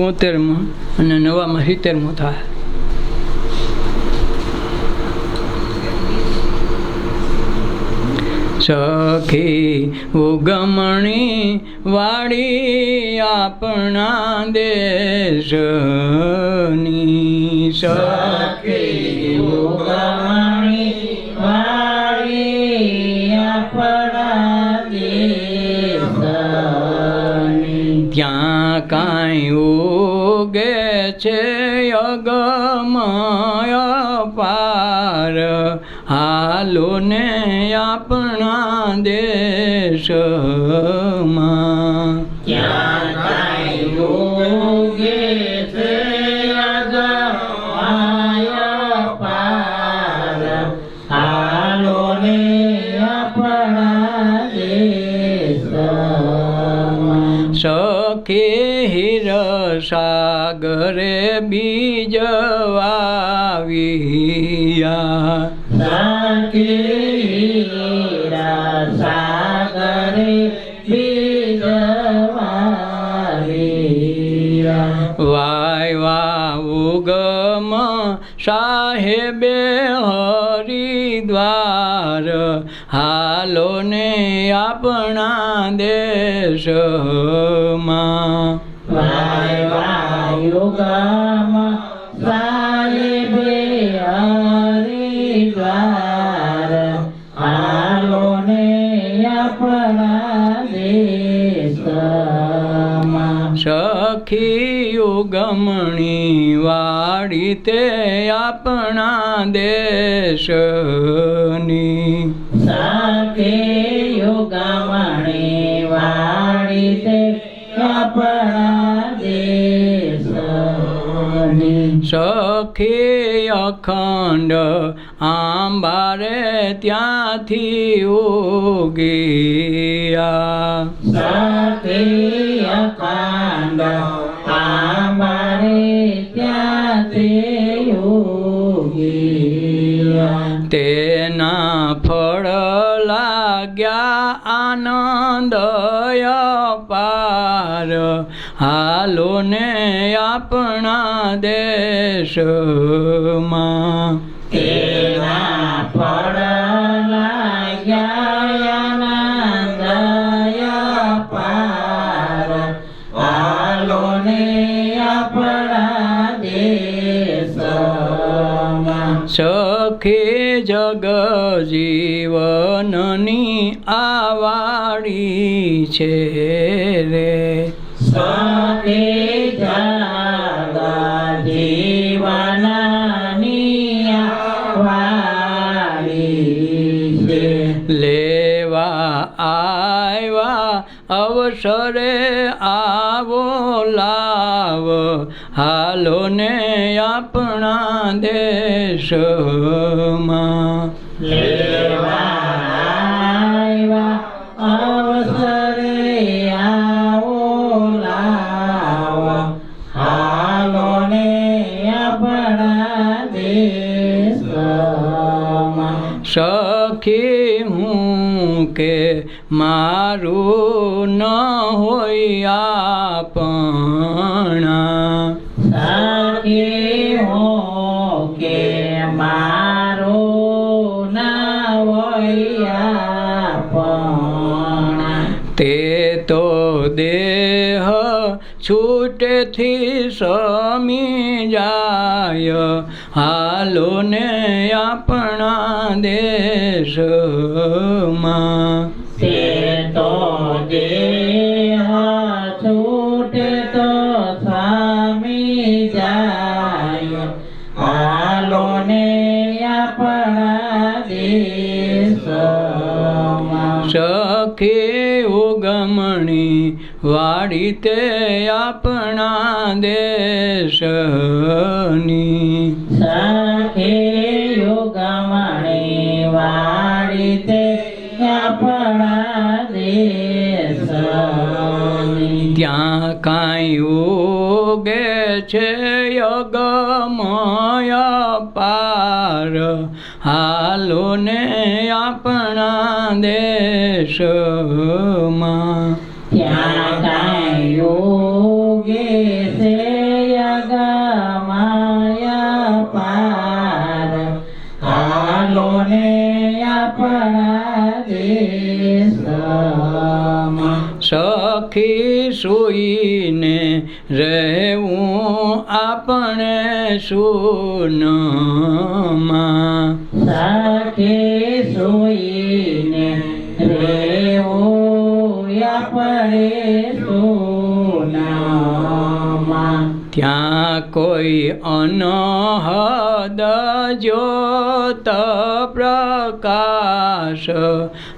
બોતેરમાં અને નવામાં સિત્તેરમું થાય. સખી ઉગમણી વાળી આપણા દેશની સખી કાંઈ ઉગે છે અગમાયા પાર. હાલો ને આપણા દેશમાં. હિર સાગરે બીજ વાવ્યા સાગરે વાય વા ઉગમ સાહેબે હરિદ્વાર ને આપણા દેશમાં. સખી યુગમણી વાડી તે આપણા દેશની. સાકે યોગમણી વાળી તે આપણા સખી અખંડ આંબારે ત્યાંથી ઉગિયા. સખી અખંડ આંબારે ત્યાંથી ઉગિયા. તેના પાર. હાલો ને આપણા દેશમાં. તેના આપણા દેશમાં. સખી જગ જીવનની છે રે સખે જાગા જીવનની વાળી છે. લેવા આવ્યા અવસરે આવો લાવ હાલો ને આપણા દેશમાં. સખી હું કે મારું ન હોય આપણા તે તો દેહ છૂટેથી સમી જાય. હાલો ને આપણા દેશમાં સખી ઉગમણી વાડી તે આપણા દેશની. સખે ઉગમણી વાડી તે આપણા દેશની. ત્યાં કાંઈ ઉગે છે યગમય પાર. હાલો ને આપણા દેશમાં. ત્યાં કાંઈ યોગે છે યગમાયા પાર. હાલો ને સખી સુઈને રહેવું આપણે સુનમાં. સખી સોઈને રેવું આપણે સોનામાં. ત્યાં કોઈ અનહદ જોત પ્રકાશ.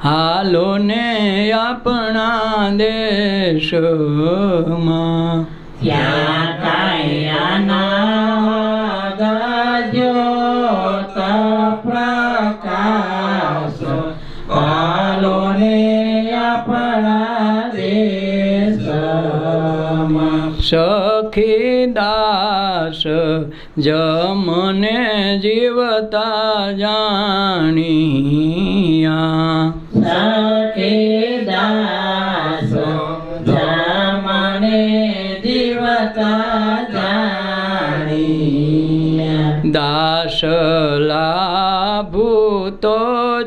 હાલો ને આપણા દેશમાં. ત્યાં કાયા સખી દાસ જમને જીવતા જાણિયા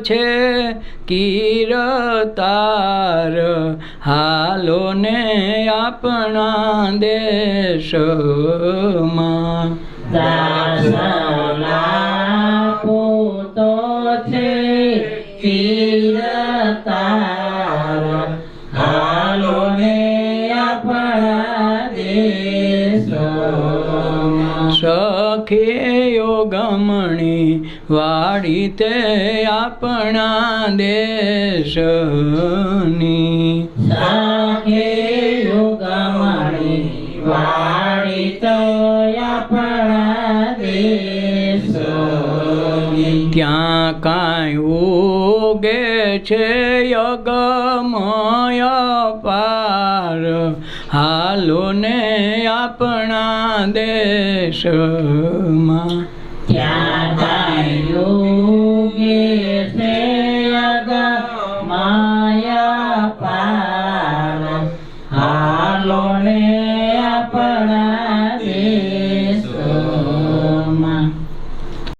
છે કીરતાર હાલો ને આપણા દેશમાં. પૂતો છે તીરતાર હાલો ને આપણા દેશમાં. સખીયો ગમણી વાડી તે આપણા દેશની. સાખે યોગમણી વાળી તે આપણા દેશની. ક્યાં કાંઈ ઉગે છે યોગમય પાર હાલો ને આપણા દેશમાં. ત્યાં